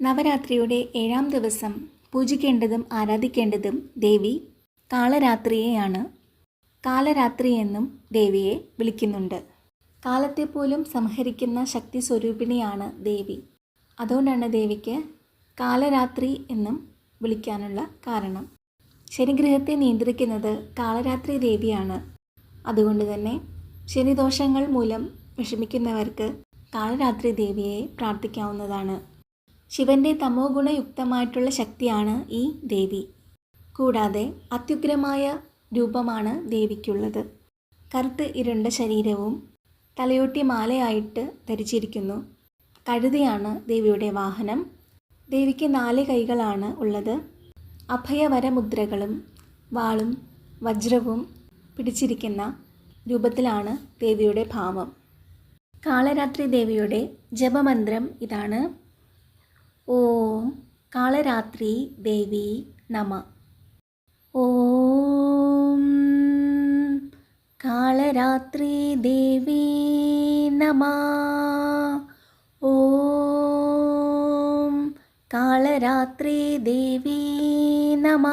നവരാത്രിയുടെ ഏഴാം ദിവസം പൂജിക്കേണ്ടതും ആരാധിക്കേണ്ടതും ദേവി കാളരാത്രിയെയാണ്. കാലരാത്രി എന്നും ദേവിയെ വിളിക്കുന്നുണ്ട്. കാലത്തെ പോലും സംഹരിക്കുന്ന ശക്തി സ്വരൂപിണിയാണ് ദേവി. അതുകൊണ്ടാണ് ദേവിക്ക് കാലരാത്രി എന്നും വിളിക്കാനുള്ള കാരണം. ശനിഗ്രഹത്തെ നിയന്ത്രിക്കുന്നത് കാളരാത്രി ദേവിയാണ്. അതുകൊണ്ട് തന്നെ ശനിദോഷങ്ങൾ മൂലം വിഷമിക്കുന്നവർക്ക് കാളരാത്രി ദേവിയെ പ്രാർത്ഥിക്കാവുന്നതാണ്. ശിവന്റെ തമോ ഗുണയുക്തമായിട്ടുള്ള ശക്തിയാണ് ഈ ദേവി. കൂടാതെ അത്യുഗ്രമായ രൂപമാണ് ദേവിക്കുള്ളത്. കറുത്ത് ഇരുണ്ട ശരീരവും തലയോട്ടി മാലയായിട്ട് ധരിച്ചിരിക്കുന്നു. കഴുതിയാണ് ദേവിയുടെ വാഹനം. ദേവിക്ക് നാല് കൈകളാണ് ഉള്ളത്. അഭയവരമുദ്രകളും വാളും വജ്രവും പിടിച്ചിരിക്കുന്ന രൂപത്തിലാണ് ദേവിയുടെ ഭാവം. കാളരാത്രി ദേവിയുടെ ജപമന്ത്രം ഇതാണ്. കാളരാത്രി ദേവി നമ. ഓം കാളരാത്രി ദേവി നമ. ഓം കാളരാത്രി ദേവി നമ.